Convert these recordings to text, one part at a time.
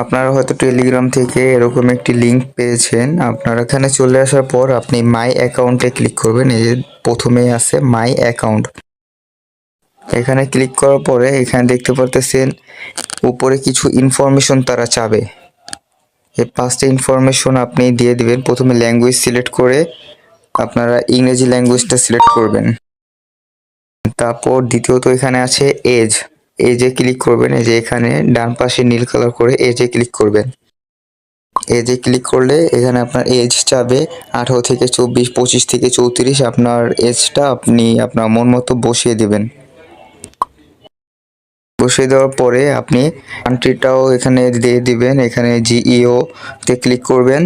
আপনারা হয়তো টেলিগ্রাম থেকে এরকম একটি লিংক পেয়েছেন। আপনারা এখানে চলে আসার পর আপনি মাই অ্যাকাউন্টে ক্লিক করবেন। এই যে প্রথমেই আছে মাই অ্যাকাউন্ট এখানে ক্লিক করার পরে এখানে দেখতে পারতেছেন, উপরে কিছু ইনফরমেশন তারা চাবে। এই পাঁচটা ইনফরমেশন আপনি দিয়ে দিবেন। প্রথমে ল্যাঙ্গুয়েজ সিলেক্ট করে আপনারা ইংরেজি ল্যাঙ্গুয়েজটা সিলেক্ট করবেন। তারপর দ্বিতীয়ত এখানে আছে এজ এজে ক্লিক করবেন, এই যে এখানে ডান পাশে নীল কালার করে এজে ক্লিক করবেন। এজে ক্লিক করলে এখানে আপনার এজ চাবে আঠারো থেকে চব্বিশ, পঁচিশ থেকে চৌত্রিশ, আপনার এজটা আপনি আপনার মন মতো বসিয়ে দেবেন। বসিয়ে দেওয়ার পরে আপনি কান্ট্রিটাও এখানে দিয়ে দিবেন, এখানে জিইও তে ক্লিক করবেন।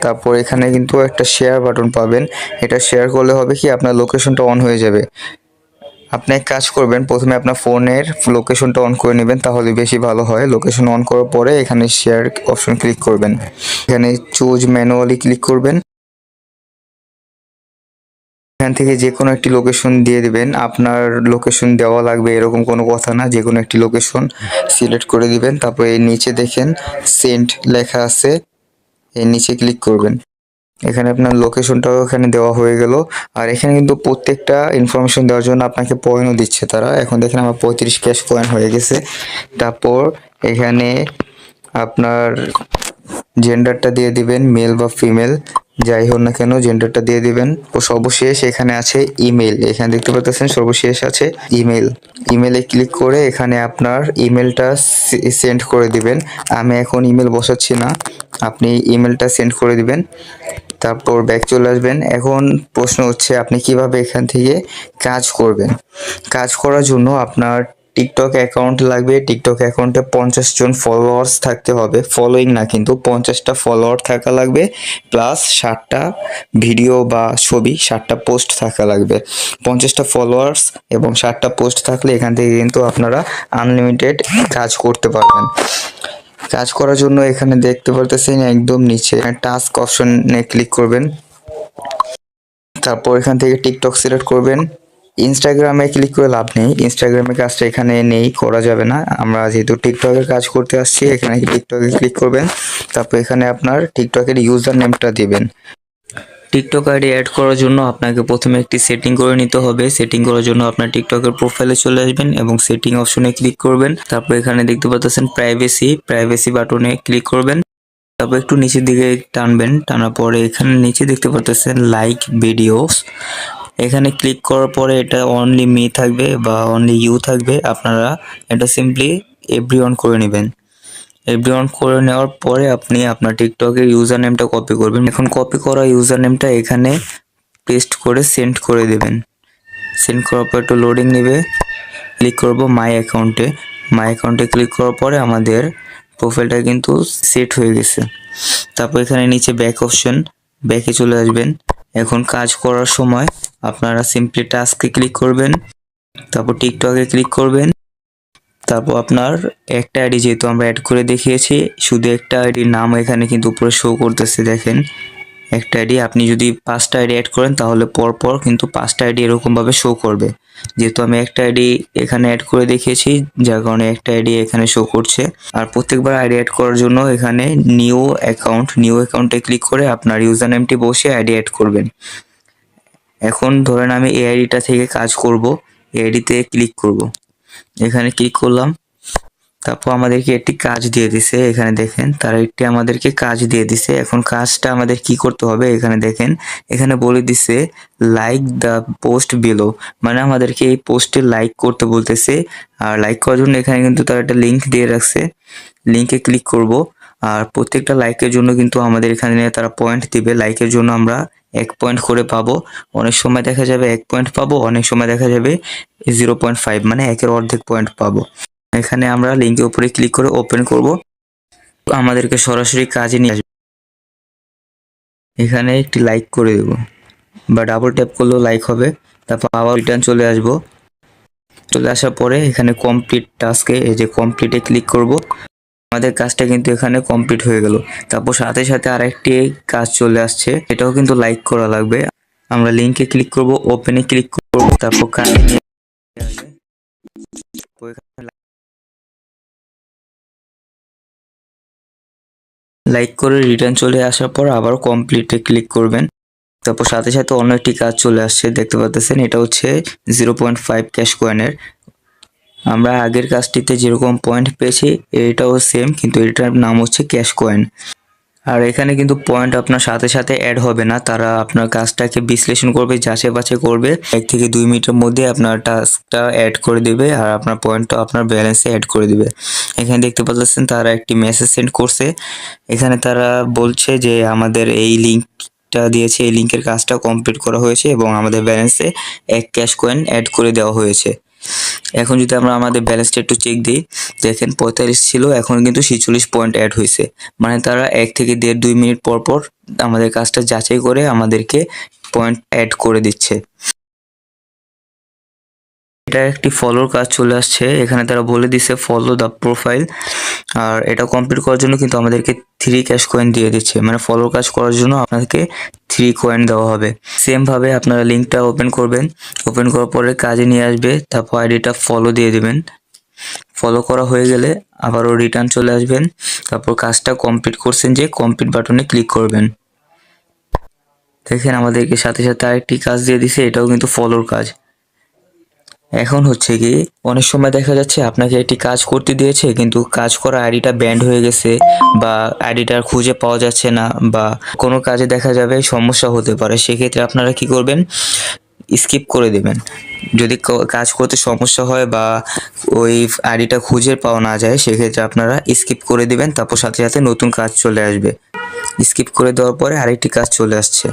তারপর এখানে কিন্তু একটা শেয়ার বাটন পাবেন। এটা শেয়ার করলে হবে কি আপনার লোকেশনটা অন হয়ে যাবে। আপনি এক কাজ করবেন, প্রথমে আপনার ফোনের লোকেশনটা অন করে নেবেন, তাহলে বেশি ভালো হয়। লোকেশন অন করার পরে এখানে শেয়ার অপশন ক্লিক করবেন। এখানে চুজ ম্যানুয়ালি ক্লিক করবেন। এখান থেকে যে কোনো একটি লোকেশন দিয়ে দিবেন। আপনার লোকেশন দেওয়া লাগবে এরকম কোনো কথা না যে কোনো একটি লোকেশন সিলেক্ট করে দিবেন। তারপরে এর নিচে দেখেন সেন্ট লেখা আছে এর নিচে ক্লিক করবেন। এখানে আপনার লোকেশনটাও এখানে দেওয়া হয়ে গেল। আর এখানে কিন্তু প্রত্যেকটা ইনফরমেশন দেওয়ার জন্য আপনাকে পয়েন্টও দিচ্ছে তারা। এখন দেখেন আমার পঁয়ত্রিশ ক্যাশ পয়েন্ট হয়ে গেছে। তারপর এখানে আপনার জেন্ডারটা দিয়ে দিবেন মেল বা ফিমেল যাই হোক না কেন জেন্ডারটা দিয়ে দিবেন। ও সর্বশেষ এখানে আছে ইমেল এখানে দেখতে পাচ্ছেন সর্বশেষ আছে ইমেল ইমেলে ক্লিক করে এখানে আপনার ইমেলটা সেন্ড করে দিবেন। আমি এখন ইমেল বসাচ্ছি না। আপনি ইমেলটা সেন্ড করে দিবেন। তারপর ব্যাক চলে আসবেন। এখন প্রশ্ন হচ্ছে, আপনি কীভাবে এখান থেকে কাজ করবেন? কাজ করার জন্য আপনার টিকটক অ্যাকাউন্ট লাগবে। টিকটক অ্যাকাউন্টে পঞ্চাশ জন ফলোয়ার্স থাকতে হবে। ফলোয়িং না, কিন্তু পঞ্চাশটা ফলোয়ার থাকা লাগবে। প্লাস ষাটটা ভিডিও বা ছবি, ষাটটা পোস্ট থাকা লাগবে। পঞ্চাশটা ফলোয়ার্স এবং ষাটটা পোস্ট থাকলে এখান থেকে কিন্তু আপনারা আনলিমিটেড কাজ করতে পারবেন। কাজ করার জন্য এখানে দেখতে পারতেছেন একদম নিচে। টাস্ক অপশনে ক্লিক করবেন। তারপর এখান থেকে টিকটক সিলেক্ট করবেন। ইনস্টাগ্রামে ক্লিক করে লাভ নেই। ইনস্টাগ্রামের কাজটা এখানে নেই, করা যাবে না। আমরা যেহেতু টিকটকের কাজ করতে আসছি, এখানে টিকটকে ক্লিক করবেন। তারপর এখানে আপনার টিকটকের ইউজার নেমটা দিবেন। টিকটক আইডি অ্যাড করার জন্য আপনাকে প্রথমে একটি সেটিং করে নিতে হবে। সেটিং করার জন্য আপনার টিকটকের প্রোফাইলে চলে আসবেন এবং সেটিং অপশনে ক্লিক করবেন। তারপর এখানে দেখতে পাচ্ছেন প্রাইভেসি প্রাইভেসি বাটনে ক্লিক করবেন। তারপর একটু নিচের দিকে টানবেন। টানার পরে এখানে নিচে দেখতে পাচ্ছেন লাইক ভিডিওস এখানে ক্লিক করার পরে এটা অনলি মি থাকবে বা অনলি ইউ থাকবে। আপনারা এটা সিম্পলি এভরি অন করে নেবেন। এভরি অন করে নেওয়ার পরে আপনি আপনার টিকটকের ইউজার নেমটা কপি করবেন। এখন কপি করা ইউজার নেমটা এখানে পেস্ট করে সেন্ড করে দেবেন। সেন্ড করার পর একটু লোডিং নেবে। ক্লিক করব মাই অ্যাকাউন্টে মাই অ্যাকাউন্টে ক্লিক করার পরে আমাদের প্রোফাইলটা কিন্তু সেট হয়ে গেছে। তারপর এখানে নিচে ব্যাক অপশন ব্যাকে চলে আসবেন। এখন কাজ করার সময় আপনারা সিম্পলি টাস্কে ক্লিক করবেন। তারপর টিকটকে ক্লিক করবেন। তারপর আপনার একটা আইডি যেহেতু আমরা অ্যাড করে দেখিয়েছি শুধু একটা আইডির নাম এখানে কিন্তু উপরে শো করতেছে দেখেন একটা আইডি আপনি যদি পাঁচটা আইডি অ্যাড করেন তাহলে পরপর কিন্তু পাঁচটা আইডি এরকমভাবে শো করবে যেহেতু আমি একটা আইডি এখানে অ্যাড করে দেখিয়েছি যার কারণে একটা আইডি এখানে শো করছে আর প্রত্যেকবার আইডি অ্যাড করার জন্য এখানে নিউ অ্যাকাউন্ট নিউ অ্যাকাউন্টে ক্লিক করে আপনার ইউজার নেমটি বসে আইডি অ্যাড করবেন এখন ধরেন আমি এই আইডিটা থেকে কাজ করব এই আইডিতে ক্লিক করব এখানে ক্লিক করলাম। তারপর আমাদেরকে একটি কাজ দিয়ে দিছে, এখানে দেখেন, তারা একটি আমাদেরকে কাজ দিয়ে দিছে। এখন কাজটা আমাদের কি করতে হবে, এখানে দেখেন, এখানে বলে দিছে লাইক দ্য পোস্ট বিলো মানে আমাদেরকে এই পোস্টে লাইক করতে বলতেছে। আর লাইক করার জন্য এখানে কিন্তু তারা একটা লিঙ্ক দিয়ে রাখছে। লিঙ্কে ক্লিক করব। আর প্রত্যেকটা লাইকের জন্য কিন্তু আমাদের এখানে তারা পয়েন্ট দিবে। লাইকের জন্য আমরা এক পয়েন্ট করে পাবো। অনেক সময় দেখা যাবে এক পয়েন্ট পাবো, অনেক সময় দেখা যাবে জিরো পয়েন্ট ফাইভ মানে একের অর্ধেক পয়েন্ট পাবো। এখানে আমরা লিঙ্কের উপরে ক্লিক করে ওপেন করব। আমাদেরকে সরাসরি কাজে নিয়ে আসবে। এখানে একটি লাইক করে দেব বা ডাবল ট্যাপ করলেও লাইক হবে। তারপর আবার রিটার্ন চলে আসব। চলে আসার পরে এখানে কমপ্লিট টাস্কে এই যে কমপ্লিটে ক্লিক করব। আমাদের কাজটা কিন্তু এখানে কমপ্লিট হয়ে গেল। তারপর সাথে সাথে আরেকটি কাজ চলে আসছে এটাও কিন্তু লাইক করা লাগবে। আমরা লিঙ্কে ক্লিক করব ওপেনে ক্লিক করব, তারপর লাইক করে রিটার্ন চলে আসার পর আবার কমপ্লিটে ক্লিক করবেন। তারপর সাথে সাথে অন্য একটি কাজ চলে আসছে, দেখতে পাচ্ছেন এটা হচ্ছে জিরো পয়েন্ট ফাইভ ক্যাশ কয়েনের আমরা আগের কাজটিতে যেরকম পয়েন্ট পেয়েছি, এটাও সেম কিন্তু এটার নাম হচ্ছে ক্যাশ কয়েন আর এখানে কিন্তু পয়েন্ট আপনার সাথে সাথে অ্যাড হবে না, তারা আপনার কাজটাকে বিশ্লেষণ করবে, যাচাই বাছাই করবে। এক থেকে দুই মিনিটের মধ্যে আপনার টাস্কটা অ্যাড করে দেবে, আর আপনার পয়েন্টটা আপনার ব্যালেন্সে অ্যাড করে দেবে। এখানে দেখতে পাচ্ছেন, তারা একটি মেসেজ সেন্ড করছে। এখানে তারা বলছে যে, আমাদের এই লিঙ্কটা দিয়েছে, এই লিঙ্কের কাজটা কমপ্লিট করা হয়েছে এবং আমাদের ব্যালেন্সে এক ক্যাশ কয়েন অ্যাড করে দেওয়া হয়েছে। এখন যদি আমরা আমাদের ব্যালেন্সটা একটু চেক দিই, দেখেন পঁয়তাল্লিশ ছিল, এখন কিন্তু ছিচল্লিশ পয়েন্ট অ্যাড হয়েছে। মানে তারা এক থেকে দেড়, দুই মিনিট পর পর আমাদের কাজটা যাচাই করে আমাদেরকে পয়েন্ট অ্যাড করে দিচ্ছে। এটা একটি ফলোর কাজ চলে আসছে। এখানে তারা বলে দিছে ফলো দ্য প্রোফাইল আর এটা কমপ্লিট করার জন্য কিন্তু আমাদেরকে থ্রি ক্যাশ কয়েন দিয়ে দিচ্ছে। মানে ফলোর কাজ করার জন্য আপনাদেরকে থ্রি কয়েন দেওয়া হবে। সেমভাবে আপনারা লিঙ্কটা ওপেন করবেন। ওপেন করার পরে কাজে নিয়ে আসবে, তারপর আইডিটা ফলো দিয়ে দেবেন। ফলো করা হয়ে গেলে আবারও রিটার্ন চলে আসবেন। তারপর কাজটা কমপ্লিট করছেন যে কমপ্লিট বাটনে ক্লিক করবেন। দেখেন আমাদেরকে সাথে সাথে আরেকটি কাজ দিয়ে দিছে, এটাও কিন্তু ফলোর কাজ। এখন হচ্ছে কি, অনেক সময় দেখা যাচ্ছে আপনাকে একটি কাজ করতে দিয়েছে, কিন্তু কাজ করা আইডিটা ব্যান্ড হয়ে গেছে বা আইডিটা খুঁজে পাওয়া যাচ্ছে না বা কোনো কাজে দেখা যাবে সমস্যা হতে পারে, সেক্ষেত্রে আপনারা কি করবেন? স্কিপ করে দেবেন। যদি কাজ করতে সমস্যা হয় বা ওই আইডিটা খুঁজে পাওয়া না যায়, সেক্ষেত্রে আপনারা স্কিপ করে দেবেন, তারপর সাথে সাথে নতুন কাজ চলে আসবে। স্কিপ করে দেওয়ার পরে আরেকটি কাজ চলে আসছে।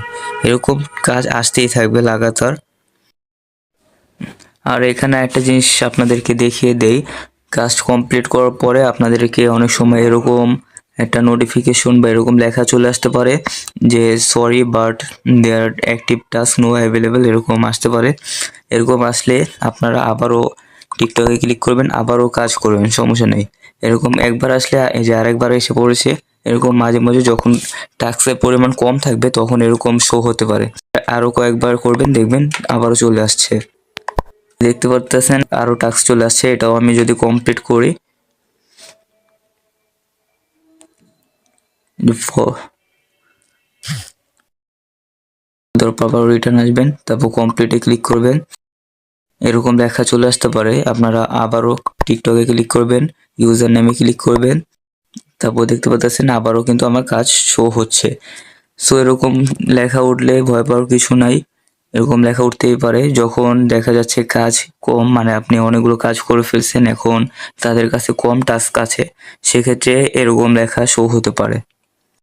এরকম কাজ আসতেই থাকবে লাগাতার। আর এখানে একটা জিনিস আপনাদেরকে দেখিয়ে দেই। কাজ কমপ্লিট করার পরে আপনাদেরকে অনেক সময় এরকম একটা নোটিফিকেশন বা এরকম লেখা চলে আসতে পারে যে sorry but there active task no available এরকম আসতে পারে। এরকম আসলে আপনারা আবারও টিকটকে ক্লিক করবেন, আবারও কাজ করবেন, সমস্যা নেই। এরকম একবার আসলে, এই যে আরেকবার এসে পড়েছে, এরকম মাঝে মাঝে যখন টাস্কের পরিমাণ কম থাকবে, তখন এরকম শো হতে পারে। আরও কয়েকবার করবেন, দেখবেন আবারও চলে আসছে। দেখতে পারতেছেন, আরও টাস্ক চলে আসছে, এটাও আমি যদি কমপ্লিট করি। তারপর আবার রিটার্ন আসবেন, তারপর কমপ্লিটে ক্লিক করবেন। এরকম লেখা চলে আসতে পারে, আপনারা আবারও টিকটকে ক্লিক করবেন ইউজার নেমে ক্লিক করবেন। তারপর দেখতে পাচ্ছেন আবারও কিন্তু আমার কাজ শো হচ্ছে। সো এরকম লেখা উঠলে ভয় পাওয়ার কিছু নাই। এরকম লেখা উঠতেই পারে। যখন দেখা যাচ্ছে কাজ কম মানে আপনি অনেকগুলো কাজ করে ফেলছেন, এখন তাদের কাছে কম টাস্ক আছে, সেক্ষেত্রে এরকম লেখা শো হতে পারে।